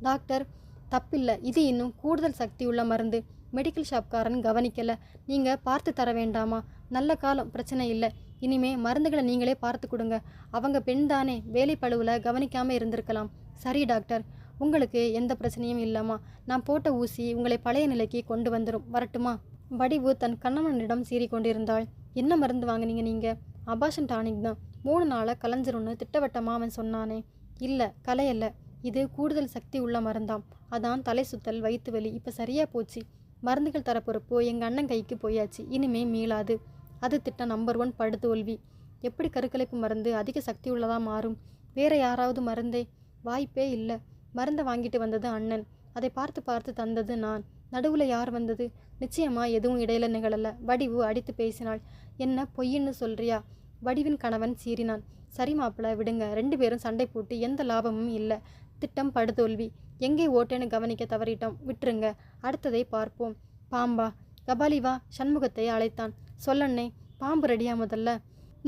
Doctor தப்பில்லை. இது இன்னும் கூடுதல் சக்தி உள்ள மருந்து. மெடிக்கல் ஷாப்காரன் கவனிக்கலை. நீங்கள் பார்த்து தர வேண்டாமா? நல்ல காலம். பிரச்சனை இல்லை. இனிமே மருந்துகளை நீங்களே பார்த்து கொடுங்க. அவங்க பெண் தானே. வேலைப்பழுவில் கவனிக்காமல் இருந்திருக்கலாம். சரி டாக்டர். உங்களுக்கு எந்த பிரச்சனையும் இல்லைம்மா. நான் போட்ட ஊசி உங்களை பழைய நிலைக்கு கொண்டு வந்துடும் வரட்டுமா? வடிவு தன் கணவனிடம் சீறி கொண்டிருந்தாள் என்ன மருந்து வாங்குனீங்க நீங்கள் அபாஷன் டானிக் தான். மூணு நாளாக கலைஞ்சிரும்னு திட்டவட்டமாக அவன் சொன்னானே. இல்லை. கலையல்ல இது கூடுதல் சக்தி உள்ள மருந்தாம். அதான் தலை சுத்தல் வயிற்று வலி. இப்போ சரியாக போச்சு. மருந்துகள் தர எங்கள் அண்ணன் கைக்கு போயாச்சு. இனிமே மீளாது. அது திட்டம் நம்பர் ஒன் படுதோல்வி. எப்படி கருக்கலைப்பு மருந்து அதிக சக்தி உள்ளதாக மாறும்? வேற யாராவது மருந்தே? வாய்ப்பே இல்லை. மருந்தை வாங்கிட்டு வந்தது அண்ணன். அதை பார்த்து பார்த்து தந்தது நான். நடுவில் யார் வந்தது? நிச்சயமா எதுவும் இடையில நிகழல. வடிவு அடித்து பேசினாள். என்ன பொய்ன்னு சொல்றியா? வடிவின் கணவன் சீறினான். சரி மாப்பிள்ள விடுங்க. ரெண்டு பேரும் சண்டை போட்டு எந்த லாபமும் இல்லை. திட்டம் படுதோல்வி. எங்கே ஓட்டேன்னு கவனிக்க தவறிட்டோம். விட்டுருங்க. அடுத்ததை பார்ப்போம். பாம்பா கபாலி வா சண்முகத்தை அழைத்தான். சொல்லண்ணே பாம்பு ரெடியா முதல்ல?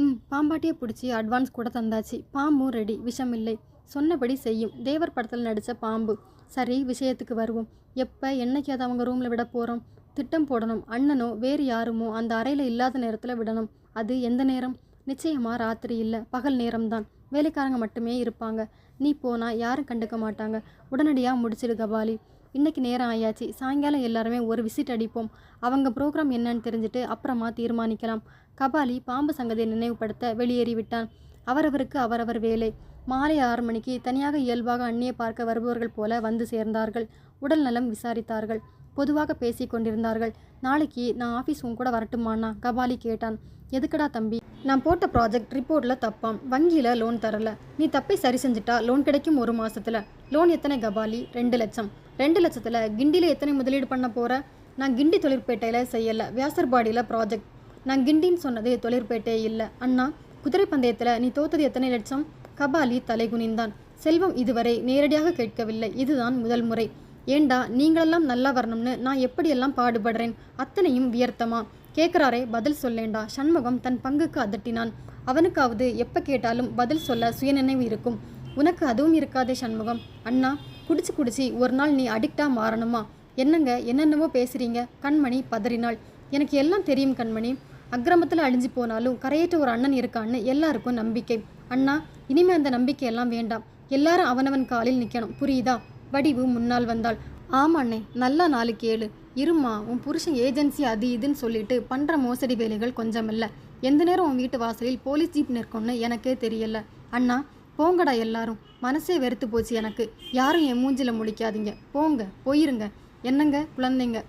ம் பாம்பாட்டியை பிடிச்சி அட்வான்ஸ் கூட தந்தாச்சு. பாம்பும் ரெடி விஷம் இல்லை சொன்னபடி செய்யும். தேவர் படத்தில் நடித்த பாம்பு. சரி விஷயத்துக்கு வருவோம். எப்போ என்னைக்கு அதை அவங்க ரூமில் விட போகிறோம் திட்டம் போடணும். அண்ணனோ வேறு யாருமோ அந்த அறையில் இல்லாத நேரத்தில் விடணும். அது எந்த நேரம்? நிச்சயமாக ராத்திரி இல்லை. பகல் நேரம்தான். வேலைக்காரங்க மட்டுமே இருப்பாங்க. நீ போனால் யாரும் கண்டுக்க மாட்டாங்க. உடனடியாக முடிச்சிடு கபாலி. இன்றைக்கி நேரம் ஆயாச்சு. சாயங்காலம் எல்லாருமே ஒரு விசிட் அடிப்போம். அவங்க ப்ரோக்ராம் என்னன்னு தெரிஞ்சுட்டு அப்புறமா தீர்மானிக்கலாம். கபாலி பாம்பு சங்கதியை நினைவுபடுத்த வெளியேறி விட்டான். அவரவருக்கு அவரவர் வேலை. மாலை ஆறு மணிக்கு தனியாக இயல்பாக அண்ணியை பார்க்க வருபவர்கள் போல வந்து சேர்ந்தார்கள். உடல் நலம் விசாரித்தார்கள். பொதுவாக பேசி கொண்டிருந்தார்கள். நாளைக்கு நான் ஆஃபீஸ் உன் கூட வரட்டுமாண்ணா கபாலி கேட்டான். எதுக்குடா தம்பி? நான் போட்ட ப்ராஜெக்ட் ரிப்போர்ட்டில் தப்பாம். வங்கியில் லோன் தரல. நீ தப்பை சரி செஞ்சுட்டா லோன் கிடைக்கும் ஒரு மாசத்துல. லோன் எத்தனை கபாலி? ரெண்டு லட்சம். ரெண்டு லட்சத்தில் கிண்டியில் எத்தனை முதலீடு பண்ண போற? நான் கிண்டி தொழிற்பேட்டையில் செய்யலை. வியாசர்பாடியில் ப்ராஜெக்ட் நான் கிண்டின்னு சொன்னது தொழிற்பேட்டையே இல்லை. அண்ணா குதிரை பந்தயத்தில் நீ தோத்தது எத்தனை லட்சம்? கபாலி தலைகுனிந்தான் செல்வம் இதுவரை நேரடியாக கேட்கவில்லை. இதுதான் முதல் முறை. ஏண்டா நீங்களெல்லாம் நல்லா வரணும்னு நான் எப்படியெல்லாம் பாடுபடுறேன்? அத்தனையும் வியர்த்தமா? கேட்குறாரே பதில் சொல்லேண்டா. சண்முகம் தன் பங்குக்கு அதட்டினான். அவனுக்காவது எப்போ கேட்டாலும் பதில் சொல்ல சுயநினைவு இருக்கும். உனக்கு அதுவும் இருக்காதே சண்முகம். அண்ணா குடிச்சு குடிச்சு ஒரு நாள் நீ அடிக்டா மாறணுமா? என்னங்க என்னென்னவோ பேசுறீங்க? கண்மணி பதறினாள். எனக்கு எல்லாம் தெரியும் கண்மணி. அக்கிரமத்தில் அழிஞ்சு போனாலும் கரையேற்ற ஒரு அண்ணன் இருக்கான்னு எல்லாருக்கும் நம்பிக்கை. அண்ணா இனிமே அந்த நம்பிக்கையெல்லாம் வேண்டாம். எல்லாரும் அவனவன் காலில் நிற்கணும் புரியுதா? வடிவு முன்னால் வந்தாள். ஆமாண்ணே நல்ல நாளுக்கு ஏழு. இருமா உன் புருஷன் ஏஜென்சி அது இதுன்னு சொல்லிட்டு பண்ணுற மோசடி வேலைகள் கொஞ்சம் இல்லை. எந்த நேரம் உன் வீட்டு வாசலில் போலீஸ் ஜீப் நிற்கும்னு எனக்கே தெரியல. அண்ணா போங்கடா எல்லாரும். மனசே வெறுத்து போச்சு எனக்கு. யாரும் என் மூஞ்சில் முழிக்காதீங்க. போங்க போயிருங்க. என்னங்க குழந்தைங்க?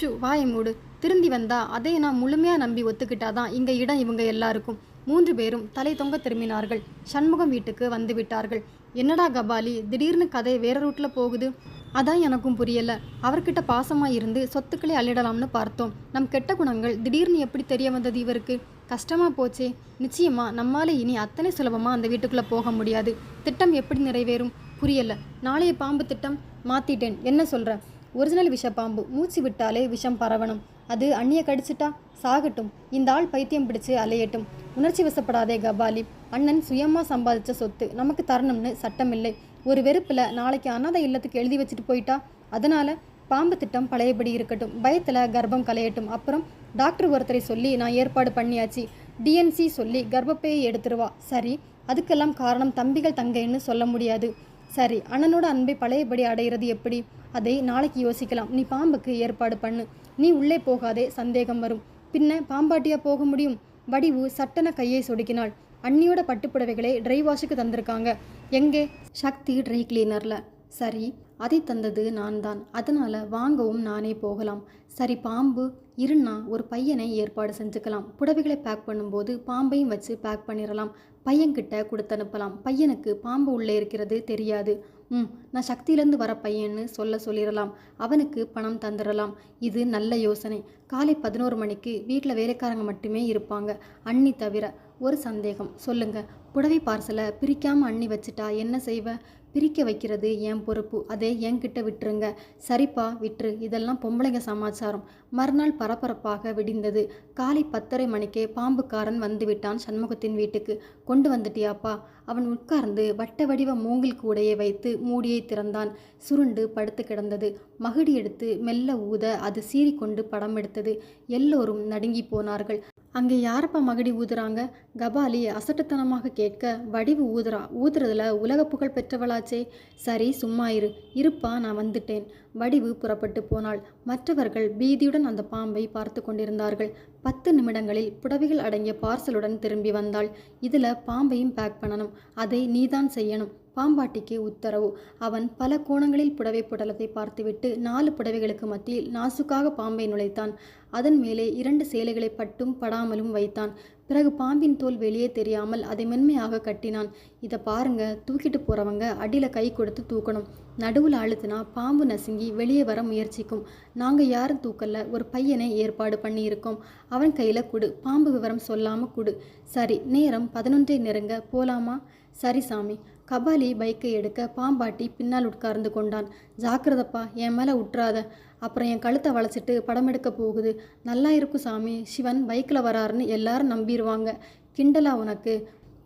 ஷூ வாயை மூடு. திருந்தி வந்தா அதை நான் முழுமையாக நம்பி ஒத்துக்கிட்டாதான் இங்கே இடம் இவங்க எல்லாருக்கும். மூன்று பேரும் தலை தொங்க திரும்பினார்கள். சண்முகம் வீட்டுக்கு வந்து விட்டார்கள். என்னடா கபாலி திடீர்னு கதை வேற ரூட்டில் போகுது? அதான் எனக்கும் புரியல. அவர்கிட்ட பாசமாக இருந்து சொத்துக்களை அள்ளிடலாம்னு பார்த்தோம். நம் கெட்ட குணங்கள் திடீர்னு எப்படி தெரிய வந்தது இவருக்கு? கஷ்டமாக போச்சே. நிச்சயமா நம்மால் இனி அத்தனை சுலபமாக அந்த வீட்டுக்குள்ளே போக முடியாது. திட்டம் எப்படி நிறைவேறும்? புரியல. நாளைய பாம்பு திட்டம்? மாற்றிட்டேன் என்ன சொல்கிற ஒரிஜினல் விஷ பாம்பு. மூச்சு விட்டாலே விஷம் பரவணும். அது அண்ணிய கடிச்சிட்டா? சாகட்டும். இந்த ஆள் பைத்தியம் பிடிச்சு அலையட்டும். உணர்ச்சி வசப்படாதே கபாலி. அண்ணன் சுயமாக சம்பாதிச்ச சொத்து. நமக்கு தரணும்னு சட்டமில்லை. ஒரு வெறுப்பில் நாளைக்கு அனாதை இல்லத்துக்கு எழுதி வச்சுட்டு போயிட்டா? அதனால் பாம்பு திட்டம் பழையபடி இருக்கட்டும். பயத்தில் கர்ப்பம் கலையட்டும் அப்புறம் டாக்டர் ஒருத்தரை சொல்லி நான் ஏற்பாடு பண்ணியாச்சு. டிஎன்சி சொல்லி கர்ப்பப்பையை எடுத்துருவா. சரி அதுக்கெல்லாம் காரணம் தம்பிகள் தங்கைன்னு சொல்ல முடியாது. சரி அண்ணனோட அன்பை பழையபடி அடையிறது எப்படி? அதை நாளைக்கு யோசிக்கலாம். நீ பாம்புக்கு ஏற்பாடு பண்ணு. நீ உள்ளே போகாதே சந்தேகம் வரும். பின்ன பாம்பாட்டியா போக முடியும்? வடிவு சட்டன கையை சொடுக்கினாள். அண்ணியோட பட்டுப்புடவைகளை ட்ரை வாஷுக்கு தந்திருக்காங்க. எங்கே? சக்தி ட்ரை கிளீனரில். சரி அதை தந்தது நான் தான் அதனால் வாங்கவும் நானே போகலாம். சரி பாம்பு இருந்தால் ஒரு பையனை ஏற்பாடு செஞ்சுக்கலாம். புடவைகளை பேக் பண்ணும்போது பாம்பையும் வச்சு பேக் பண்ணிடலாம். பையன்கிட்ட கொடுத்து அனுப்பலாம் பையனுக்கு பாம்பு உள்ளே இருக்கிறது தெரியாது. ம் நான் சக்தியிலேருந்து வர பையன்னு சொல்ல சொல்லிடலாம். அவனுக்கு பணம் தந்துடலாம். இது நல்ல யோசனை. காலை பதினோரு மணிக்கு வீட்டில் வேலைக்காரங்க மட்டுமே இருப்பாங்க. அண்ணி தவிர ஒரு சந்தேகம். சொல்லுங்க. புடவை பார்சலை பிரிக்காமல் அண்ணி வச்சிட்டா என்ன செய்வ? பிரிக்க வைக்கிறது என் பொறுப்பு. அதே என்கிட்ட விட்டுருங்க. சரிப்பா விட்டுரு. இதெல்லாம் பொம்பளைங்க சமாச்சாரம். மறுநாள் பரபரப்பாக விடிந்தது. காலை பத்தரை மணிக்கே பாம்புக்காரன் வந்து விட்டான் சண்முகத்தின் வீட்டுக்கு. கொண்டு வந்துட்டியாப்பா? அவன் உட்கார்ந்து வட்ட வடிவ மூங்கில் கூடையை வைத்து மூடியை திறந்தான். சுருண்டு படுத்து கிடந்தது. மகுடி எடுத்து மெல்ல ஊத அது சீறிக்கொண்டு படம் எடுத்தது. எல்லோரும் நடுங்கி போனார்கள். அங்கே யாரப்பா மகடி ஊதுறாங்க? கபாலி அசட்டுத்தனமாக கேட்க வடிவு ஊதுறா. ஊதுறதுல உலக புகழ் பெற்றவளாச்சே. சரி சும்மா இரு. இருப்பா நான் வந்துட்டேன். வடிவு புறப்பட்டு போனாள். மற்றவர்கள் பீதியுடன் அந்த பாம்பை பார்த்து கொண்டிருந்தார்கள். பத்து நிமிடங்களில் புடவைகள் அடங்கிய பார்சலுடன் திரும்பி வந்தாள். இதில் பாம்பையும் பேக் பண்ணணும். அதை நீதான் செய்யணும். பாம்பாட்டிக்கு உத்தரவு. அவன் பல கோணங்களில் புடவை புடலத்தை பார்த்துவிட்டு நாலு புடவைகளுக்கு மத்தியில் நாசுக்காக பாம்பை நுழைத்தான். அதன் மேலே இரண்டு சேலைகளை பட்டும் படாமலும் வைத்தான். பிறகு பாம்பின் தோல் வெளியே தெரியாமல் அதை மென்மையாக கட்டினான். இதை பாருங்க தூக்கிட்டு போறவங்க அடியில் கை கொடுத்து தூக்கணும். நடுவில் அழுத்தினா பாம்பு நசுங்கி வெளியே வர முயற்சிக்கும். நாங்கள் யாரும் தூக்கல ஒரு பையனை ஏற்பாடு பண்ணியிருக்கோம். அவன் கையில் கொடு பாம்பு விவரம் சொல்லாமல் கொடு. சரி நேரம் பதினொன்றை நெருங்க போலாமா? சரி சாமி. கபாலி பைக்கை எடுக்க பாம்பாட்டி பின்னால் உட்கார்ந்து கொண்டான். ஜாக்கிரதப்பா என் மேலே உற்றாத. அப்புறம் என் கழுத்தை வளைச்சிட்டு படம் எடுக்க போகுது. நல்லா இருக்கும் சாமி. சிவன் பைக்கில் வராருன்னு எல்லாரும் நம்பிடுவாங்க கிண்டலா உனக்கு.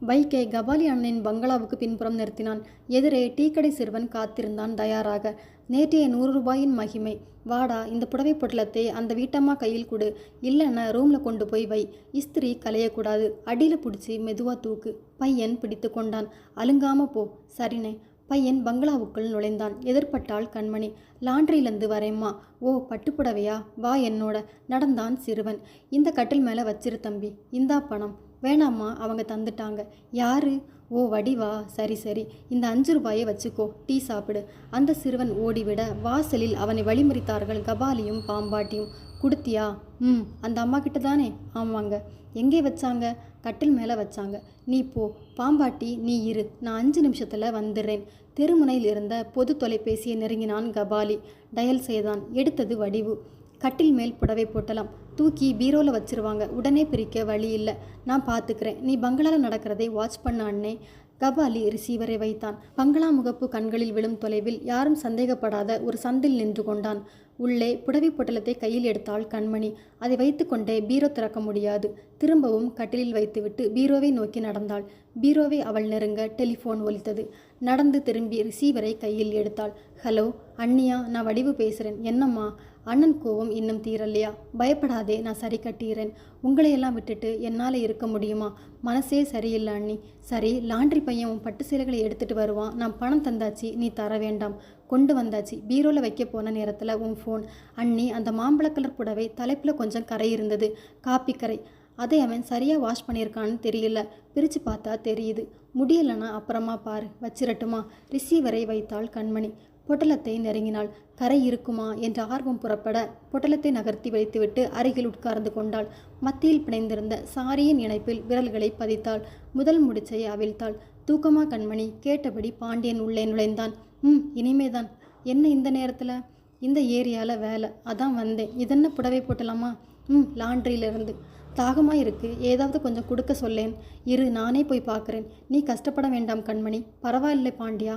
பைக்கை கபாலி அண்ணனின் பங்களாவுக்கு பின்புறம் நிறுத்தினான். எதிரே டீக்கடை சிறுவன் காத்திருந்தான் தயாராக. நேற்றைய நூறு ரூபாயின் மகிமை. வாடா இந்த புடவை பொட்டலத்தை அந்த வீட்டம்மா கையில் கொடு. இல்லைன்னா ரூமில் கொண்டு போய் வை. இஸ்திரி கலையக்கூடாது அடியில் பிடிச்சி மெதுவாக தூக்கு. பையன் பிடித்து கொண்டான். அலுங்காம போ. சரிண்ணே. பையன் பங்களாவுக்குள் நுழைந்தான். எதிர்பட்டாள் கண்மணி லாண்ட்ரியிலேருந்து வரேம்மா. ஓ பட்டுப்புடவையா? வா என்னோட நடந்தான் சிறுவன். இந்த கட்டில் மேலே வச்சிரு தம்பி. இந்தா பணம். வேணாம்மா அவங்க தந்துட்டாங்க. யாரு? ஓ வடிவா சரி சரி. இந்த அஞ்சு ரூபாயை வச்சுக்கோ. டீ சாப்பிடு. அந்த சிறுவன் ஓடிவிட வாசலில் அவனை வழிமறித்தார்கள் கபாலியும் பாம்பாட்டியும். கொடுத்தியா? ம் அந்த அம்மா கிட்ட தானே? ஆமாங்க. எங்கே வச்சாங்க? கட்டில் மேலே வச்சாங்க. நீ போ. பாம்பாட்டி நீ இரு. நான் அஞ்சு நிமிஷத்தில் வந்துடுறேன். தெருமுனையில் இருந்த பொது தொலைபேசியை நெருங்கினான் கபாலி. டயல் செய்தான். எடுத்தது வடிவு. கட்டில் மேல் புடவை போட்டலாம். தூக்கி பீரோவில் வச்சிருவாங்க. உடனே பிரிக்க வழி இல்லை. நான் பார்த்துக்கிறேன் நீ பங்களாவில் நடக்கிறதை வாட்ச் பண்ண அண்ணே. கபாலி ரிசீவரை வைத்தான். பங்களா முகப்பு கண்களில் விழும் தொலைவில் யாரும் சந்தேகப்படாத ஒரு சந்தில் நின்று கொண்டான். உள்ளே புடவை பொட்டலத்தை கையில் எடுத்தாள் கண்மணி. அதை வைத்துக்கொண்டே பீரோ திறக்க முடியாது. திரும்பவும் கட்டிலில் வைத்துவிட்டு பீரோவை நோக்கி நடந்தாள். பீரோவை அவள் நெருங்க டெலிஃபோன் ஒலித்தது. நடந்து திரும்பி ரிசீவரை கையில் எடுத்தாள். ஹலோ அண்ணியா நான் வடிவு பேசுகிறேன் என்னம்மா? அண்ணன் கோவம் இன்னும் தீரலையா? பயப்படாதே நான் சரி கட்டிடுறேன் உங்களையெல்லாம் விட்டுட்டு என்னால் இருக்க முடியுமா? மனசே சரியில்லை அண்ணி. சரி லாண்ட்ரி பையன் உன் பட்டு சேலைகளை எடுத்துகிட்டு வருவான். நான் பணம் தந்தாச்சு நீ தர வேண்டாம். கொண்டு வந்தாச்சு. பீரோவில் வைக்க போன நேரத்தில் உன் ஃபோன் அண்ணி அந்த மாம்பழ கலர் புடவை தலைப்பில் கொஞ்சம் கரை இருந்தது. காப்பி கரை. அதை அவன் சரியாக வாஷ் பண்ணியிருக்கான்னு தெரியல. பிரித்து பார்த்தா தெரியுது. முடியலைன்னா அப்புறமா பாரு. வச்சிரட்டுமா? ரிசீவரை வைத்தாள் கண்மணி. பொட்டலத்தை நெருங்கினாள். கரை இருக்குமா? என்ற ஆர்வம் புறப்பட பொட்டலத்தை நகர்த்தி வைத்துவிட்டு அருகில் உட்கார்ந்து கொண்டாள். மத்தியில் பிணைந்திருந்த சாரியின் இணைப்பில் விரல்களை பதித்தாள். முதல் முடிச்சை அவிழ்த்தாள். தூக்கமா கண்மணி? கேட்டபடி பாண்டியன் உள்ளே நுழைந்தான். ம் இனிமே தான் என்ன இந்த நேரத்தில்? இந்த ஏரியாவில் வேலை. அதான் வந்தேன். இதென்ன புடவை போட்டலாமா? ம் லாண்ட்ரியிலேருந்து. தாகமாக இருக்கு. ஏதாவது கொஞ்சம் கொடுக்க சொல்லேன். இரு நானே போய் பார்க்குறேன் நீ கஷ்டப்பட வேண்டாம் கண்மணி. பரவாயில்லை பாண்டியா.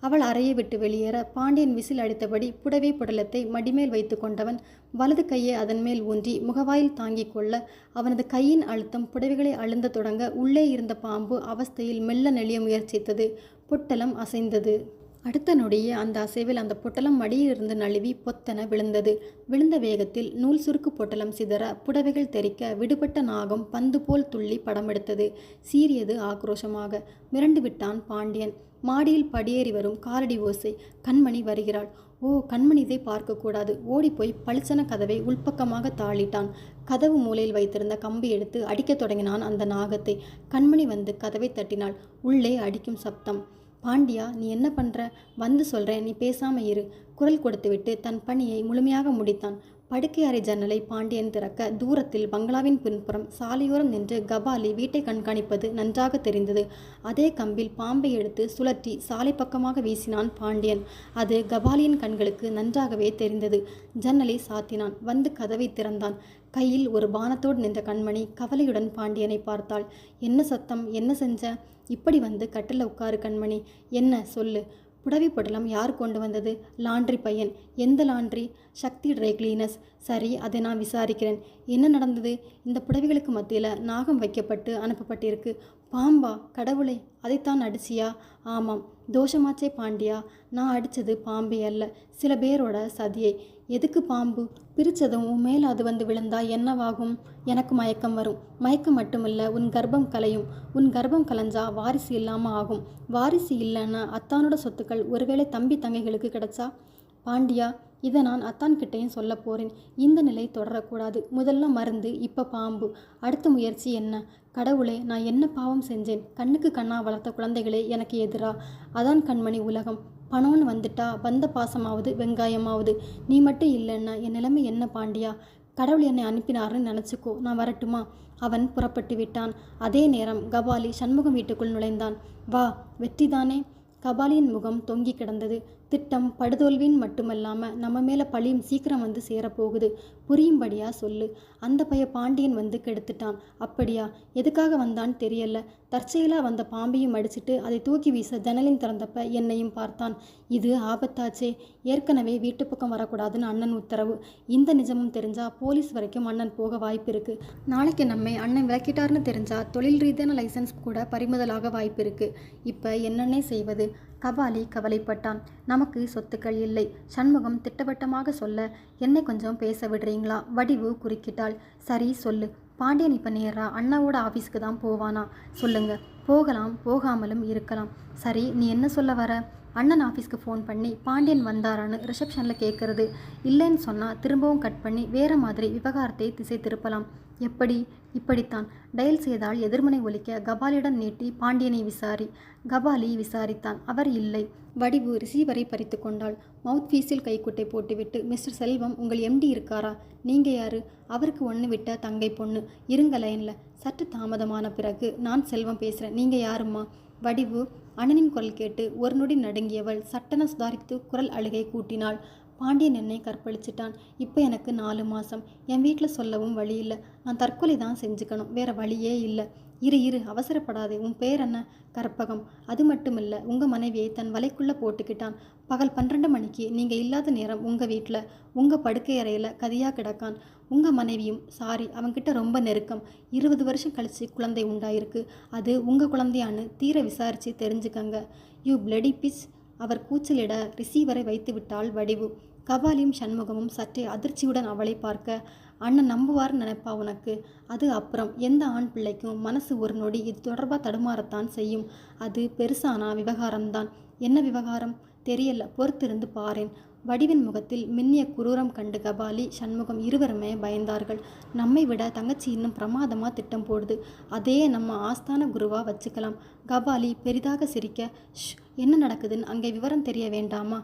அவள் அறையை விட்டு வெளியேற பாண்டியன் விசில் அடித்தபடி புடவை புடலத்தை மடிமேல் வைத்து கொண்டவன் வலது கையை அதன் மேல் ஊன்றி முகவாயில் தாங்கிக் கொள்ள அவனது கையின் அழுத்தம் புடவைகளை அழுந்த தொடங்க உள்ளே இருந்த பாம்பு அவஸ்தையில் மெல்ல நெளிய முயற்சித்தது. பொட்டலம் அசைந்தது. அடுத்த நொடியே அந்த அசைவில் அந்த பொட்டலம் மடியிலிருந்து நழுவி பொத்தென விழுந்தது. விழுந்த வேகத்தில் நூல் சுருக்கு பொட்டலம் சிதற புடவைகள் தெறிக்க விடுபட்ட நாகம் பந்து போல் துள்ளி படமெடுத்தது சீறியது ஆக்ரோஷமாக. மிரண்டு விட்டான் பாண்டியன். மாடியில் படியேறி வரும் காலடி ஓசை. கண்மணி வருகிறாள். ஓ கண்மணி இதை பார்க்கக்கூடாது ஓடிப்போய் பளிச்சன கதவை உள்பக்கமாக தாளிட்டான். கதவு மூலையில் வைத்திருந்த கம்பி எடுத்து அடிக்கத் தொடங்கினான் அந்த நாகத்தை. கண்மணி வந்து கதவை தட்டினாள். உள்ளே அடிக்கும் சப்தம். பாண்டியா நீ என்ன பண்ற? வந்து சொல்றேன் நீ பேசாம இரு. குரல் கொடுத்துவிட்டு தன் பணியை முழுமையாக முடித்தான். படுக்கை அறை ஜன்னலை பாண்டியன் திறக்க தூரத்தில் பங்களாவின் பின்புறம் சாலையோரம் நின்று கபாலி வீட்டை கண்காணிப்பது நன்றாக தெரிந்தது. அதே கம்பில் பாம்பை எடுத்து சுழற்றி சாலை பக்கமாக வீசினான் பாண்டியன். அது கபாலியின் கண்களுக்கு நன்றாகவே தெரிந்தது. ஜன்னலை சாத்தினான். வந்து கதவை திறந்தான். கையில் ஒரு பானத்தோடு நின்ற கண்மணி கவலையுடன் பாண்டியனை பார்த்தாள். என்ன சத்தம்? என்ன செஞ்ச? இப்படி வந்து கட்டில் உட்காரு கண்மணி. என்ன? சொல்லு. புடவை படலம் யார் கொண்டு வந்தது? லாண்ட்ரி பையன். எந்த லாண்ட்ரி? சக்தி ட்ரை கிளீனர்ஸ். சரி அதை நான் விசாரிக்கிறேன். என்ன நடந்தது? இந்த புடவைகளுக்கு மத்தியில் நாகம் வைக்கப்பட்டு அனுப்பப்பட்டிருக்கு. பாம்பா கடவுளை அதைத்தான் அடிச்சியா? ஆமாம். தோஷமாச்சே பாண்டியா. நான் அடித்தது பாம்பே அல்ல. சில பேரோட சதியை. எதுக்கு பாம்பு? பிரித்ததும் உன் மேல் அது வந்து விழுந்தா என்னவாகும்? எனக்கு மயக்கம் வரும். மயக்கம் மட்டுமில்ல உன் கர்ப்பம் கலையும். உன் கர்ப்பம் கலைஞ்சா வாரிசு இல்லாமல் ஆகும். வாரிசு இல்லைன்னா அத்தானோட சொத்துக்கள் ஒருவேளை தம்பி தங்கைகளுக்கு கிடைச்சா? பாண்டியா இதை நான் அத்தான் கிட்டேயும் சொல்ல போகிறேன் இந்த நிலை தொடரக்கூடாது. முதல்ல மருந்து இப்போ பாம்பு. அடுத்த முயற்சி என்ன? கடவுளே நான் என்ன பாவம் செஞ்சேன்? கண்ணுக்கு கண்ணா வளர்த்த குழந்தைகளே எனக்கு எதிரா? அதான் கண்மணி உலகம். பணம்னு வந்துட்டா வந்த பாசமாவது வெங்காயமாவது. நீ மட்டும் இல்லைன்னா என் நிலைமை என்ன பாண்டியா? கடவுள் என்னை அனுப்பினாருன்னு நினச்சிக்கோ நான் வரட்டுமா? அவன் புறப்பட்டு விட்டான். அதே நேரம் கபாலி சண்முகம் வீட்டுக்குள் நுழைந்தான். வா வெற்றிதானே? கபாலியின் முகம் தொங்கி கிடந்தது. திட்டம் படுதோல்வின்னு மட்டுமல்லாமல் நம்ம மேலே பழியும் சீக்கிரம் வந்து சேரப்போகுது. புரியும்படியா சொல்லு. அந்த பைய பாண்டியன் வந்து கெடுத்துட்டான். அப்படியா? எதுக்காக வந்தான்னு தெரியல. தற்செயலாக வந்த பாம்பையும் அடிச்சிட்டு அதை தூக்கி வீச ஜன்னலின் திறந்தப்ப என்னையும் பார்த்தான். இது ஆபத்தாச்சே. ஏற்கனவே வீட்டு பக்கம் வரக்கூடாதுன்னு அண்ணன் உத்தரவு. இந்த நிஜமும் தெரிஞ்சா போலீஸ் வரைக்கும் அண்ணன் போக வாய்ப்பு இருக்கு. நாளைக்கு நம்மை அண்ணன் விளக்கிட்டார்னு தெரிஞ்சா தொழில் ரீதியான லைசன்ஸ் கூட பறிமுதலாக வாய்ப்பு இருக்கு. இப்போ என்னென்ன செய்வது? கபாலி கவலைப்பட்டான். நமக்கு சொத்துக்கள் இல்லை. சண்முகம் திட்டவட்டமாக சொல்ல என்னை கொஞ்சம் பேச விடுறீங்களா? வடிவு குறுக்கிட்டாள். சரி சொல்லு. பாண்டியன் இப்போ நேரா அண்ணாவோட ஆஃபீஸ்க்கு தான் போவானா? சொல்லுங்க. போகலாம் போகாமலும் இருக்கலாம். சரி நீ என்ன சொல்ல வர? அண்ணன் ஆஃபீஸ்க்கு ஃபோன் பண்ணி பாண்டியன் வந்தாரான்னு ரிசப்ஷனில் கேட்குறது இல்லைன்னு சொன்னால் திரும்பவும் கட் பண்ணி வேறு மாதிரி விவகாரத்தை திசை திருப்பலாம். எப்படி? இப்படித்தான். டயல் செய்தால் எதிர்மனை ஒலிக்க கபாலியிடம் நீட்டி பாண்டியனை விசாரி. கபாலி விசாரித்தான் அவர் இல்லை. வடிவு ரிசீவரை பறித்து கொண்டாள். மவுத் ஃபீஸில் கைக்குட்டை போட்டுவிட்டு மிஸ்டர் செல்வம் உங்கள் எம்டி இருக்காரா? நீங்கள் யாரு? அவருக்கு ஒன்று விட்ட தங்கை பொண்ணு. இருங்க லைனில். சற்று தாமதமான பிறகு நான் செல்வம் பேசுகிறேன் நீங்கள் யாரும்மா? வடிவு அண்ணனின் குரல் கேட்டு ஒரு நொடி நடுங்கியவள் சட்டன சுதாரித்து குரல் அழுகை கூட்டினாள். பாண்டியன் என்னை கற்பழிச்சிட்டான். இப்போ எனக்கு நாலு மாதம் என் வீட்டில் சொல்லவும் வழி இல்லை. நான் தற்கொலை தான் செஞ்சுக்கணும். வேறு வழியே இல்லை. இரு இரு அவசரப்படாதே. உன் பேர் என்ன? கற்பகம். அது மட்டும் இல்லை உங்கள் மனைவியை தன் வலைக்குள்ளே போட்டுக்கிட்டான். பகல் பன்னிரெண்டு மணிக்கு நீங்கள் இல்லாத நேரம் உங்கள் வீட்டில் உங்கள் படுக்கை அறையில் கதியாக கிடக்கான். உங்கள் மனைவியும் சாரி அவன்கிட்ட ரொம்ப நெருக்கம். இருபது வருஷம் கழித்து குழந்தை உண்டாயிருக்கு. அது உங்கள் குழந்தையான்னு தீர விசாரித்து தெரிஞ்சுக்கங்க. You bloody bitch. அவர் கூச்சலிட ரிசீவரை வைத்து விட்டாள் வடிவு. கபாலியும் சண்முகமும் சற்றே அதிர்ச்சியுடன் அவளை பார்க்க அண்ணன் நம்புவார்னு நினைப்பா உனக்கு? அது அப்புறம் எந்த ஆண் பிள்ளைக்கும் மனசு ஒரு நொடி இது தொடர்பாக தடுமாறத்தான் செய்யும்? அது பெருசானா விவகாரம்தான். என்ன விவகாரம்? தெரியல பொறுத்திருந்து பாரேன். வடிவின் முகத்தில் மின்னிய குரூரம் கண்டு கபாலி சண்முகம் இருவருமே பயந்தார்கள். நம்மை விட தங்கச்சி இன்னும் பிரமாதமாக திட்டம் போடுது. அதே நம்ம ஆஸ்தான குருவாக வச்சுக்கலாம். கபாலி பெரிதாக சிரிக்க ஷ் என்ன நடக்குதுன்னு அங்கே விவரம் தெரிய வேண்டாமா?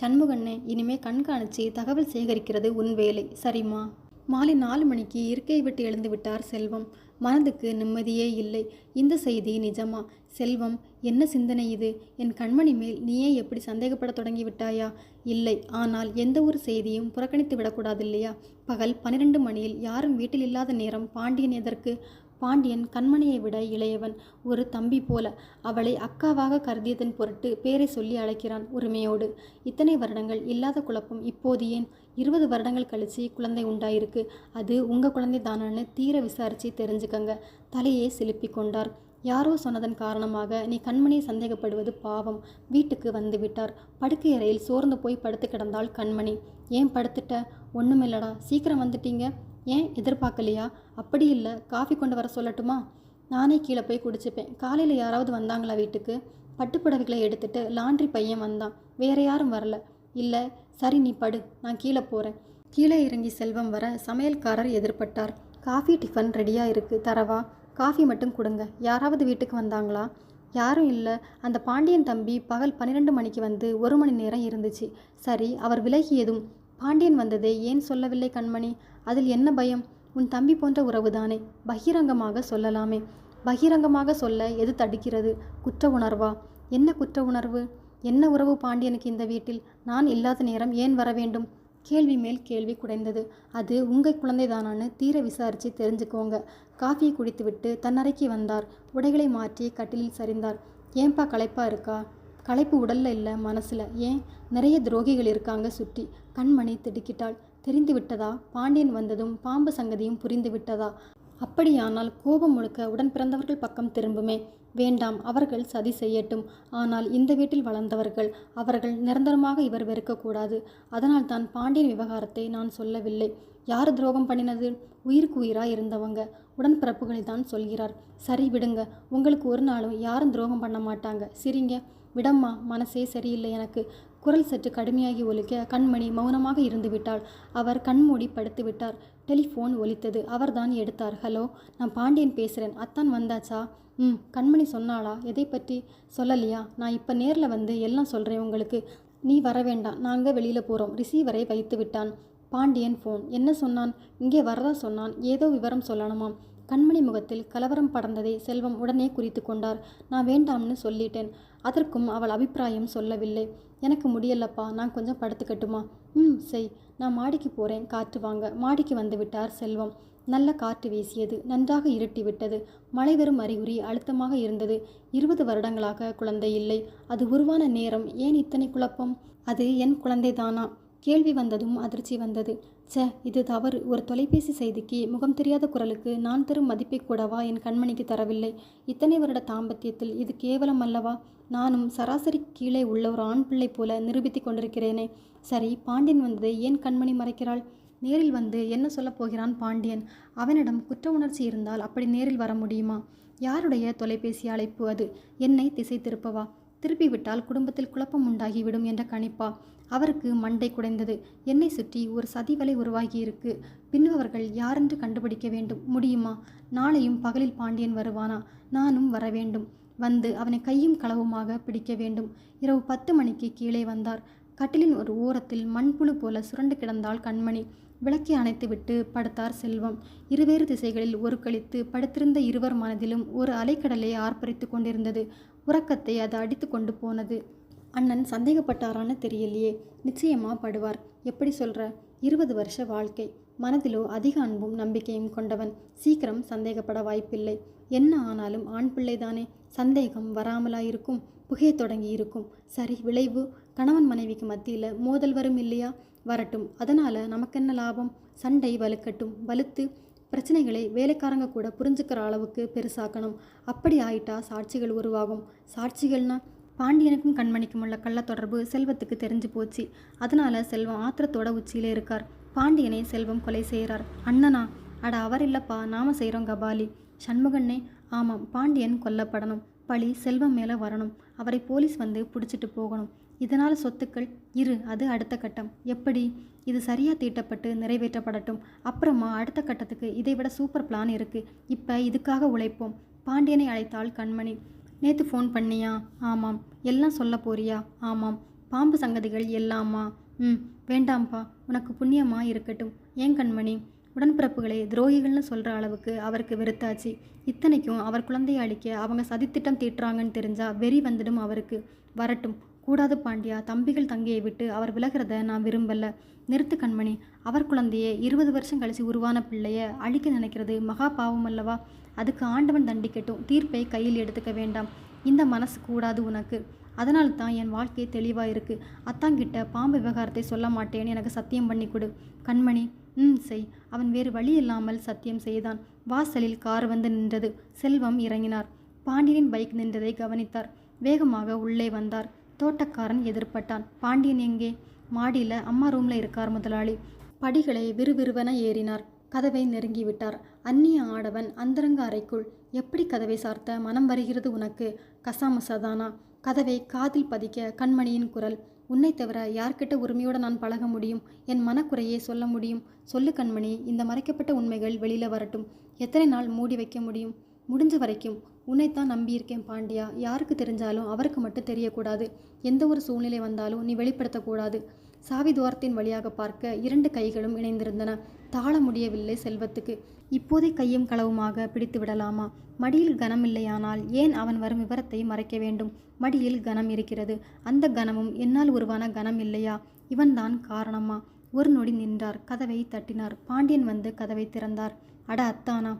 சண்முகண்ணே இனிமே கண்காணிச்சு தகவல் சேகரிக்கிறது உன் வேலை. சரிம்மா. மாலை நாலு மணிக்கு இருக்கை விட்டு எழுந்து விட்டார் செல்வம். மனதுக்கு நிம்மதியே இல்லை. இந்த செய்தி நிஜமா? செல்வம் என்ன சிந்தனை இது? என் கண்மணி மேல் நீயே எப்படி சந்தேகப்பட தொடங்கி விட்டாயா இல்லை. ஆனால் எந்த ஒரு செய்தியும் புறக்கணித்து விடக்கூடாது இல்லையா பகல் பன்னிரண்டு மணியில் யாரும் வீட்டில் இல்லாத நேரம் பாண்டியன் எதற்கு? பாண்டியன் கண்மணியை விட இளையவன். ஒரு தம்பி போல. அவளை அக்காவாக கருதியதன் பொருட்டு பேரை சொல்லி அழைக்கிறான் உரிமையோடு. இத்தனை வருடங்கள் இல்லாத குழப்பம் இப்போது ஏன்? இருபது வருடங்கள் கழிச்சு குழந்தை உண்டாயிருக்கு. அது உங்கள் குழந்தை தானான்னு தீர விசாரித்து தெரிஞ்சுக்கங்க. தலையே சிலுப்பி கொண்டார். யாரோ சொன்னதன் காரணமாக நீ கண்மணியை சந்தேகப்படுவது பாவம். வீட்டுக்கு வந்து விட்டார். படுக்கை அறையில் சோர்ந்து போய் படுத்து கிடந்தாள் கண்மணி. ஏன் படுத்துட்ட? ஒன்றுமில்லடா சீக்கிரம் வந்துட்டீங்க. ஏன் எதிர்பார்க்கலையா? அப்படி இல்லை. காஃபி கொண்டு வர சொல்லட்டுமா? நானே கீழே போய் குடிச்சுப்பேன். காலையில் யாராவது வந்தாங்களா வீட்டுக்கு? பட்டுப்புடவைகளை எடுத்துட்டு லாண்ட்ரி பையன் வந்தான். வேற யாரும் வரல. இல்லை சரி நீ படு நான் கீழே போகிறேன் கீழே இறங்கி செல்வம் வர சமையல்காரர் எதிர்பட்டார். காஃபி டிஃபன் ரெடியாக இருக்குது தரவா? காஃபி மட்டும் கொடுங்க. யாராவது வீட்டுக்கு வந்தாங்களா? யாரும் இல்லை. அந்த பாண்டியன் தம்பி பகல் பன்னிரெண்டு மணிக்கு வந்து ஒரு மணி நேரம் இருந்துச்சு. சரி அவர் விலகியதும் பாண்டியன் வந்ததை ஏன் சொல்லவில்லை கண்மணி? அதில் என்ன பயம்? உன் தம்பி போன்ற உறவுதானே? பகிரங்கமாக சொல்லலாமே. பகிரங்கமாக சொல்ல எது தடுக்கிறது? குற்ற உணர்வா? என்ன குற்ற உணர்வு? என்ன உறவு பாண்டியனுக்கு இந்த வீட்டில்? நான் இல்லாத நேரம் ஏன் வர வேண்டும்? கேள்வி மேல் கேள்வி குடைந்தது. அது உங்கள் குழந்தைதானான்னு தீர விசாரித்து தெரிஞ்சுக்கோங்க. காஃபியை குடித்துவிட்டு தன்னறைக்கு வந்தார். உடைகளை மாற்றி கட்டிலில் சரிந்தார். ஏன்பா களைப்பா இருக்கா? களைப்பு உடல்ல இல்லை மனசில். ஏன்? நிறைய துரோகிகள் இருக்காங்க சுற்றி கண்மணி திடுக்கிட்டாள். தெரிந்து விட்டதா? பாண்டியன் வந்ததும் பாம்பு சங்கதியும் புரிந்து விட்டதா? அப்படியானால் கோபம் முழுக்க உடன் பிறந்தவர்கள் பக்கம் திரும்புமே. வேண்டாம் அவர்கள் சதி செய்யட்டும். ஆனால் இந்த வீட்டில் வளர்ந்தவர்கள் அவர்கள் நிரந்தரமாக இவர் வெறுக்கக்கூடாது. அதனால் தான் பாண்டியன் விவகாரத்தை நான் சொல்லவில்லை. யார் துரோகம் பண்ணினது? உயிருக்கு உயிராக இருந்தவங்க. உடன்பிறப்புகளை தான் சொல்கிறார். சரி விடுங்க. உங்களுக்கு ஒரு நாளும் யாரும் துரோகம் பண்ண மாட்டாங்க. சிரிங்க. விடம்மா மனசே சரியில்லை எனக்கு. குரல் சற்று கடுமையாகி ஒலிக்க கண்மணி மௌனமாக இருந்துவிட்டாள். அவர் கண்மூடி படுத்து விட்டார் டெலிஃபோன் ஒலித்தது. அவர்தான் எடுத்தார். ஹலோ நான் பாண்டியன் பேசுகிறேன் அத்தான் வந்தாச்சா? ம் கண்மணி சொன்னாளா? எதை பற்றி? சொல்லலையா. நான் இப்போ நேரில் வந்து எல்லாம் சொல்கிறேன் உங்களுக்கு. நீ வர வேண்டாம். நாங்கள் வெளியில் போகிறோம் ரிசீவரை வைத்து விட்டான். பாண்டியன் ஃபோன். என்ன சொன்னான்? இங்கே வரதா சொன்னான். ஏதோ விவரம் சொல்லணுமாம். கண்மணி முகத்தில் கலவரம் படர்ந்ததை செல்வம் உடனே குறித்து கொண்டார். நான் வேண்டாம்னு சொல்லிட்டேன். அதற்கும் அவள் அபிப்பிராயம் சொல்லவில்லை. எனக்கு முடியலப்பா நான் கொஞ்சம் படுத்துக்கட்டுமா? ம் செய். நான் மாடிக்கு போகிறேன் காற்று வாங்க. மாடிக்கு வந்து விட்டார் செல்வம். நல்ல காற்று வீசியது. நன்றாக இருட்டி விட்டது. மழை வரும் அறிகுறி அழுத்தமாக இருந்தது. இருபது வருடங்களாக குழந்தை இல்லை. அது உருவான நேரம். ஏன் இத்தனை குழப்பம்? அது என் குழந்தைதானா? கேள்வி வந்ததும் அதிர்ச்சி வந்தது. ச இது தவறு. ஒரு தொலைபேசி செய்திக்கு முகம் தெரியாத குரலுக்கு நான் தரும் மதிப்பை கூடவா? என் கண்மணிக்கு தரவில்லை. இத்தனை வருட தாம்பத்தியத்தில் இது கேவலம் அல்லவா? நானும் சராசரி கீழே உள்ள ஒரு ஆண் பிள்ளை போல நிரூபித்து கொண்டிருக்கிறேனே. சரி பாண்டியன் வந்ததை ஏன் கண்மணி மறைக்கிறாள்? நேரில் வந்து என்ன சொல்லப் போகிறான் பாண்டியன்? அவனிடம் குற்ற உணர்ச்சி இருந்தால் அப்படி நேரில் வர முடியுமா? யாருடைய தொலைபேசி அழைப்பு அது? என்னை திசை திருப்பவா திருப்பிவிட்டால் குடும்பத்தில் குழப்பம் உண்டாகிவிடும் என்ற கணிப்பா. அவருக்கு மண்டை குடைந்தது. என்னை சுற்றி ஒரு சதிவலை உருவாகியிருக்கு பின்னுவர்கள் யாரென்று கண்டுபிடிக்க வேண்டும்? முடியுமா? நாளையும் பகலில் பாண்டியன் வருவானா? நானும் வர வேண்டும். வந்து அவனை கையும் களவுமாக பிடிக்க வேண்டும். இரவு பத்து மணிக்கு கீழே வந்தார். கட்டிலின் ஒரு ஓரத்தில் மண்புழு போல சுரண்டு கிடந்தாள் கண்மணி. விளக்கை அணைத்துவிட்டு படுத்தார் செல்வம். இருவேறு திசைகளில் ஒரு கழித்து படுத்திருந்த இருவர் மனதிலும் ஒரு அலைக்கடலை ஆர்ப்பரித்து கொண்டிருந்தது. உறக்கத்தை அது அடித்து கொண்டு போனது. அண்ணன் சந்தேகப்பட்டாரான்னு தெரியலையே. நிச்சயமா படுவார். எப்படி சொல்ற? இருபது வருஷ வாழ்க்கை. மனதிலோ அதிக அன்பும் நம்பிக்கையும் கொண்டவன். சீக்கிரம் சந்தேகப்பட வாய்ப்பில்லை. என்ன ஆனாலும் ஆண் பிள்ளைதானே. சந்தேகம் வராமலாயிருக்கும். புகைய தொடங்கி இருக்கும். சரி விளைவு. கணவன் மனைவிக்கு மத்தியில் மோதல் வரும் இல்லையா? வரட்டும். அதனால் நமக்கென்ன லாபம்? சண்டை வலுக்கட்டும். வலுத்து பிரச்சனைகளை வேலைக்காரங்க கூட புரிஞ்சுக்கிற அளவுக்கு பெருசாக்கணும். அப்படி ஆயிட்டா சாட்சிகள் உருவாகும். சாட்சிகள்னா பாண்டியனுக்கும் கண்மணிக்கும் உள்ள கள்ள தொடர்பு செல்வத்துக்கு தெரிஞ்சு போச்சு. அதனால செல்வம் ஆத்திரத்தோட உச்சியிலே இருக்கார். பாண்டியனை செல்வம் கொலை செய்கிறார் அண்ணனா? அட அவர் இல்லப்பா. நாம செய்கிறோம் கபாலி. சண்முகண்ணே? ஆமாம் பாண்டியன் கொல்லப்படணும். பழி செல்வம் மேலே வரணும். அவரை போலீஸ் வந்து பிடிச்சிட்டு போகணும். இதனால் சொத்துக்கள் இரு அது அடுத்த கட்டம். எப்படி? இது சரியாக தீட்டப்பட்டு நிறைவேற்றப்படட்டும். அப்புறமா அடுத்த கட்டத்துக்கு இதை விட சூப்பர் பிளான் இருக்குது இப்போ இதுக்காக உழைப்போம். பாண்டியனை அழைத்தாள் கண்மணி. நேற்று ஃபோன் பண்ணியா? ஆமாம். எல்லாம் சொல்ல போறியா? ஆமாம். பாம்பு சங்கதிகள் எல்லாமா? ம் வேண்டாம்ப்பா. உனக்கு புண்ணியமாக இருக்கட்டும். ஏன் கண்மணி? உடன்பிறப்புகளை துரோகிகள்னு சொல்கிற அளவுக்கு அவருக்கு வெறுத்தாச்சு. இத்தனைக்கும் அவர் குழந்தையை அழிக்க அவங்க சதித்திட்டம் தீட்டுறாங்கன்னு தெரிஞ்சா வெறி வந்துடும் அவருக்கு. வரட்டும். கூடாது பாண்டியா தம்பிகள் தங்கியை விட்டு அவர் விலகிறத நான் விரும்பல. நிறுத்து கண்மணி அவர் குழந்தையே இருபது வருஷம் கழிச்சு உருவான பிள்ளைய அழிக்க நினைக்கிறது மகா பாவம் அல்லவா? அதுக்கு ஆண்டவன் தண்டிக்கட்டும். தீர்ப்பை கையில் எடுத்துக்க வேண்டாம். இந்த மனசு கூடாது உனக்கு. அதனால தான் என் வாழ்க்கை தெளிவாக இருக்குது அத்தாங்கிட்ட பாம்பு விவகாரத்தை சொல்ல மாட்டேன்னு எனக்கு சத்தியம் பண்ணி கொடு. கண்மணி ம் செய். அவன் வேறு வழி இல்லாமல் சத்தியம் செய்தான். வாசலில் கார் வந்து நின்றது. செல்வம் இறங்கினார். பாண்டியனின் பைக் நின்றதை கவனித்தார். வேகமாக உள்ளே வந்தார். தோட்டக்காரன் எதிர்பட்டான். பாண்டியன் எங்கே? மாடியில் அம்மா ரூமில் இருக்கார் முதலாளி. படிகளை விறுவிறுவென ஏறினார். கதவை நெருங்கிவிட்டார். அந்நிய ஆடவன் அந்தரங்க அறைக்குள் எப்படி கதவை சார்த்த? மனம் வருகிறது உனக்கு. கசாமசாதானா? கதவை காதில் பதிக்க கண்மணியின் குரல் உன்னை தவிர யார்கிட்ட உரிமையோட நான் பழக முடியும்? என் மனக்குறையே சொல்ல முடியும். சொல்லு கண்மணி இந்த மறைக்கப்பட்ட உண்மைகள் வெளியில் வரட்டும். எத்தனை நாள் மூடி வைக்க முடியும்? முடிஞ்ச வரைக்கும். உன்னைத்தான் நம்பியிருக்கேன் பாண்டியா. யாருக்கு தெரிஞ்சாலும் அவருக்கு மட்டும் தெரியக்கூடாது. எந்த ஒரு சூழ்நிலை வந்தாலும் நீ வெளிப்படுத்தக்கூடாது. சாவி துவாரத்தின் வழியாக பார்க்க இரண்டு கைகளும் இணைந்திருந்தன. தாழ முடியவில்லை செல்வத்துக்கு. இப்போதே கையும் களவுமாக பிடித்து விடலாமா? மடியில் கனம் இல்லையானால் ஏன் அவன் வரும் விவரத்தை மறைக்க வேண்டும்? மடியில் கனம் இருக்கிறது. அந்த கனமும் என்னால் உருவான கனம் இல்லையா? இவன்தான் காரணமா? ஒரு நொடி நின்றார். கதவை தட்டினார். பாண்டியன் வந்து கதவை திறந்தார். அட அத்தானா!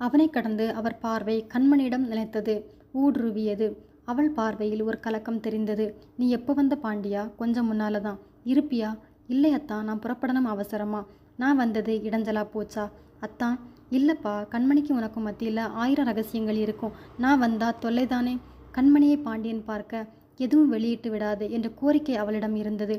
அவனை கடந்து அவர் பார்வை கண்மணியிடம் நிலைத்தது. ஊடுருவியது. அவள் பார்வையில் ஒரு கலக்கம் தெரிந்தது. நீ எப்போ வந்த பாண்டியா? கொஞ்சம் முன்னால தான். இருப்பியா? இல்லை அத்தான் நான் புறப்படணும் அவசரமா. நான் வந்தது இடைஞ்சலா போச்சா? அத்தான் இல்லைப்பா கண்மணிக்கு உனக்கும் மத்தியில் ஆயிரம் ரகசியங்கள் இருக்கும். நான் வந்தா தொல்லைதானே? கண்மணியை பாண்டியன் பார்க்க எதுவும் வெளியிட்டு விடாது என்ற கோரிக்கை அவளிடம் இருந்தது.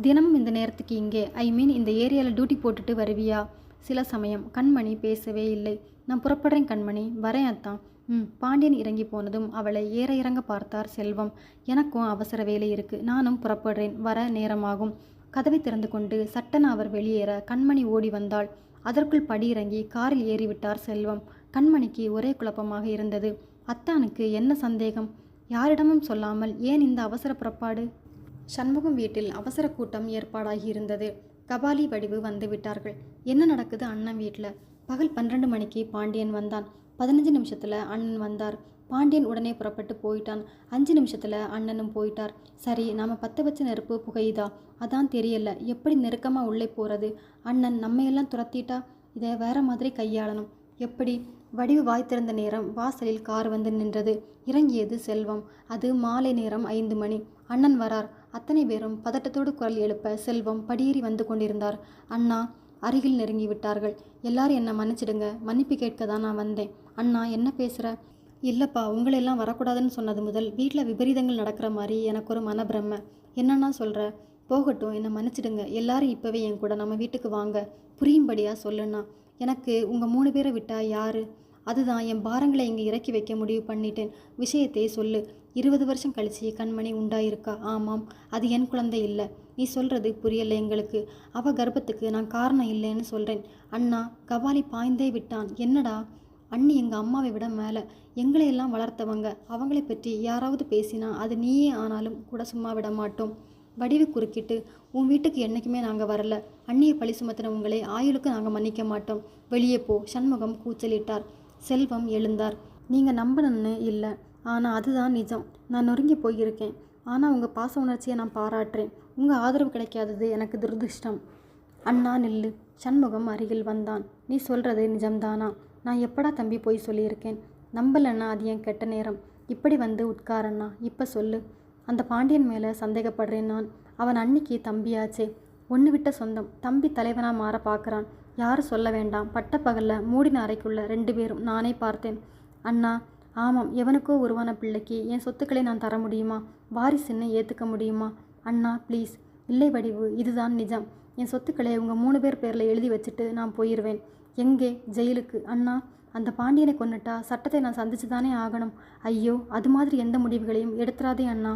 தினமும் இந்த நேரத்துக்கு இங்கே. ஐ மீன் இந்த ஏரியாவில் டியூட்டி போட்டுட்டு வருவியா? சில சமயம் கண்மணி பேசவே இல்லை. நான் புறப்படுறேன் கண்மணி. வரேன் அத்தான் ம் பாண்டியன் இறங்கி போனதும் அவளை ஏற இறங்க பார்த்தார் செல்வம். எனக்கும் அவசர வேலை இருக்கு. நானும் புறப்படுறேன். வர நேரமாகும். கதவை திறந்து கொண்டு சட்டன அவர் வெளியேற கண்மணி ஓடி வந்தாள். அதற்குள் படியிறங்கி காரில் ஏறிவிட்டார் செல்வம். கண்மணிக்கு ஒரே குழப்பமாக இருந்தது. அத்தானுக்கு என்ன சந்தேகம்? யாரிடமும் சொல்லாமல் ஏன் இந்த அவசர புறப்பாடு? சண்முகம் வீட்டில் அவசர கூட்டம் ஏற்பாடாகி இருந்தது கபாலி வடிவு வந்து விட்டார்கள். என்ன நடக்குது அண்ணன் வீட்டில் பகல் பன்னிரண்டு மணிக்கு பாண்டியன் வந்தான். பதினஞ்சு நிமிஷத்தில் அண்ணன் வந்தார். பாண்டியன் உடனே புறப்பட்டு போயிட்டான். அஞ்சு நிமிஷத்தில் அண்ணனும் போயிட்டார். சரி நாம் பற்ற வச்ச நெருப்பு புகையுதா அதான் தெரியல. எப்படி நெருக்கமாக உள்ளே போகிறது அண்ணன் நம்மையெல்லாம் துரத்திட்டா? இதை வேற மாதிரி கையாளணும். எப்படி? வடிவு வாய் திறந்த நேரம் வாசலில் கார் வந்து நின்றது. இறங்கியது செல்வம். அது மாலை நேரம் ஐந்து மணி. அண்ணன் வரார். அத்தனை பேரும் பதட்டத்தோடு குரல் எழுப்ப செல்வம் படியேறி வந்து கொண்டிருந்தார். அண்ணா அருகில் நெருங்கி விட்டார்கள். எல்லாரும் என்னை மன்னிச்சிடுங்க. மன்னிப்பு கேட்க தான் நான் வந்தேன். அண்ணா என்ன பேசுகிற இல்லைப்பா உங்களெல்லாம் வரக்கூடாதுன்னு சொன்னது முதல் வீட்டில் விபரீதங்கள் நடக்கிற மாதிரி எனக்கு ஒரு மனப்பிரமை. என்னன்னா சொல்கிற போகட்டும் என்னை மன்னிச்சிடுங்க. எல்லாரும் இப்போவே என் கூட நம்ம வீட்டுக்கு வாங்க. புரியும்படியாக சொல்லுண்ணா. எனக்கு உங்கள் மூணு பேரை விட்டால் யார்? அதுதான் என் பாரங்களை இங்கே இறக்கி வைக்க முடிவு பண்ணிட்டேன். விஷயத்தை சொல்லு. இருபது வருஷம் கழிச்சு கண்மணி உண்டாயிருக்கா? ஆமாம். அது என் குழந்தை இல்லை. நீ சொல்கிறது புரியலை எங்களுக்கு. அவ கர்ப்பத்துக்கு நான் காரணம் இல்லைன்னு சொல்கிறேன் அண்ணா கபாலி பாய்ந்தே விட்டான். என்னடா? அண்ணி எங்கள் அம்மாவை விட மேலே எங்களையெல்லாம் வளர்த்தவங்க அவங்களை பற்றி யாராவது பேசினா அது நீயே ஆனாலும் கூட சும்மா விட மாட்டோம். வடிவு குறுக்கிட்டு உன் வீட்டுக்கு என்றைக்குமே நாங்கள் வரல. அந்நிய பழி சுமத்தின உங்களை ஆயுளுக்கு நாங்கள் மன்னிக்க மாட்டோம். வெளியே போ. சண்முகம் கூச்சலிட்டார். செல்வம் எழுந்தார். நீங்கள் நம்பணும்னு இல்லை. ஆனால் அதுதான் நிஜம். நான் நொறுங்கி போயிருக்கேன். ஆனால் உங்கள் பாச உணர்ச்சியை நான் பாராட்டுறேன். உங்கள் ஆதரவு கிடைக்காதது எனக்கு துரதிர்ஷ்டம். அண்ணா நில்லு. சண்முகம் அருகில் வந்தான். நீ சொல்கிறது நிஜம்தானா? நான் எப்படா தம்பி போய் சொல்லியிருக்கேன்? நம்பலன்னா அது என் கெட்ட நேரம். இப்படி வந்து உட்காரண்ணா இப்போ சொல்லு. அந்த பாண்டியன் மேலே சந்தேகப்படுறேன் நான். அவன் அன்னிக்கு தம்பியாச்சே. ஒன்று விட்ட சொந்தம். தம்பி தலைவனாக மாற பார்க்குறான் யாரும் சொல்ல வேண்டாம். பட்டப்பகலில் மூடின அறைக்குள்ளே ரெண்டு பேரும் நானே பார்த்தேன். அண்ணா ஆமாம் எவனுக்கோ உருவான பிள்ளைக்கு என் சொத்துக்களை நான் தர முடியுமா? வாரிசுன்னு ஏற்றுக்க முடியுமா? அண்ணா ப்ளீஸ். இல்லை வடிவு இதுதான் நிஜம். என் சொத்துக்களை உங்கள் மூணு பேர் பேரில் எழுதி வச்சுட்டு நான் போயிடுவேன் எங்கே? ஜெயிலுக்கு. அண்ணா அந்த பாண்டியனை கொன்னுட்டா சட்டத்தை நான் சந்திச்சு தானே ஆகணும். ஐயோ அது மாதிரி எந்த முடிவுகளையும் எடுத்துறாதே அண்ணா.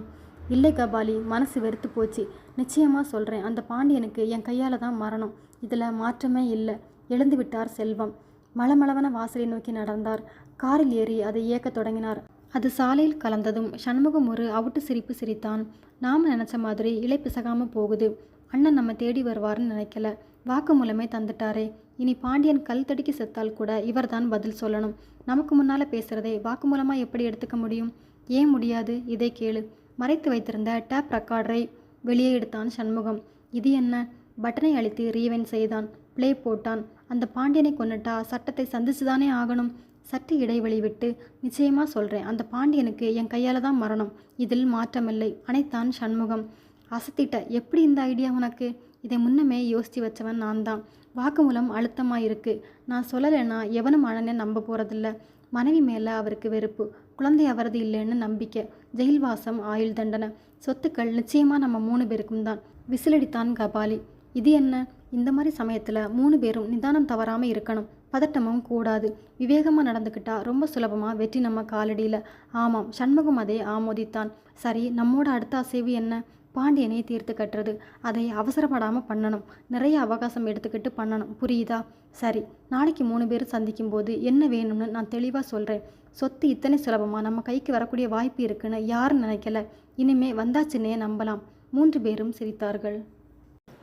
இல்லை கபாலி மனசு வெறுத்து போச்சு. நிச்சயமாக சொல்கிறேன் அந்த பாண்டியனுக்கு என் கையால் தான் மரணம். இதில் மாற்றமே இல்லை. எழுந்து விட்டார் செல்வம். மலமளவன வாசலை நோக்கி நடந்தார். காரில் ஏறி அதை இயக்கத் தொடங்கினார். அது சாலையில் கலந்ததும் சண்முகம் ஒரு அவுட்டு சிரிப்பு சிரித்தான். நாம் நினச்ச மாதிரி இலை பிசகாமல் போகுது. அண்ணன் நம்ம தேடி வருவார்னு நினைக்கல. வாக்குமூலமே தந்துட்டாரே. இனி பாண்டியன் கல் தடுக்கி செத்தால் கூட இவர்தான் பதில் சொல்லணும். நமக்கு முன்னால் பேசுகிறதை வாக்குமூலமாக எப்படி எடுத்துக்க முடியும்? ஏன் முடியாது? இதை கேளு. மறைத்து வைத்திருந்த டேப் ரெக்கார்டரை வெளியே எடுத்தான் சண்முகம். இது என்ன? பட்டனை அழித்து ரீவைன் செய்தான். ப்ளே போட்டான். அந்த பாண்டியனை கொன்னுட்டா சட்டத்தை சந்திச்சுதானே ஆகணும்? சற்று இடைவெளி விட்டு நிச்சயமாக சொல்கிறேன் அந்த பாண்டியனுக்கு என் கையால் தான் மரணம். இதில் மாற்றமில்லை. அனைத்தான் சண்முகம். அசத்திட்ட. எப்படி இந்த ஐடியா உனக்கு? இதை முன்னமே யோசித்து வச்சவன் நான் தான் வாக்குமூலம் அழுத்தமாக இருக்குது நான் சொல்லலைன்னா எவனும் அண்ணனை நம்ப போகிறதில்ல மனைவி மேலே அவருக்கு வெறுப்பு. குழந்தை அவரது இல்லைன்னு நம்பிக்கை. ஜெயில்வாசம் ஆயுள் தண்டனை. சொத்துக்கள் நிச்சயமாக நம்ம மூணு பேருக்கும் தான். விசிலடித்தான் கபாலி. இது என்ன? இந்த மாதிரி சமயத்தில் மூணு பேரும் நிதானம் தவறாமல் இருக்கணும். பதட்டமும் கூடாது. விவேகமாக நடந்துக்கிட்டா ரொம்ப சுலபமாக வெற்றி நம்ம காலடியில். ஆமாம் சண்முகம் அதை ஆமோதித்தான். சரி நம்மோட அடுத்த அசைவு என்ன? பாண்டியனை தீர்த்து கட்டுறது. அதை அவசரப்படாமல் பண்ணணும். நிறைய அவகாசம் எடுத்துக்கிட்டு பண்ணணும். புரியுதா? சரி நாளைக்கு மூணு பேர் சந்திக்கும்போது என்ன வேணும்னு நான் தெளிவாக சொல்கிறேன் சொத்து இத்தனை சுலபமாக நம்ம கைக்கு வரக்கூடிய வாய்ப்பு இருக்குன்னு யாரும் நினைக்கல. இனிமே வந்தாச்சுன்னே நம்பலாம். மூன்று பேரும் சிரித்தார்கள்.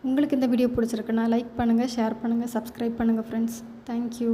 உங்களுக்கு இந்த வீடியோ பிடிச்சிருக்குன்னா லைக் பண்ணுங்கள் ஷேர் பண்ணுங்கள் சப்ஸ்கிரைப் பண்ணுங்கள் ஃப்ரெண்ட்ஸ் தேங்க்யூ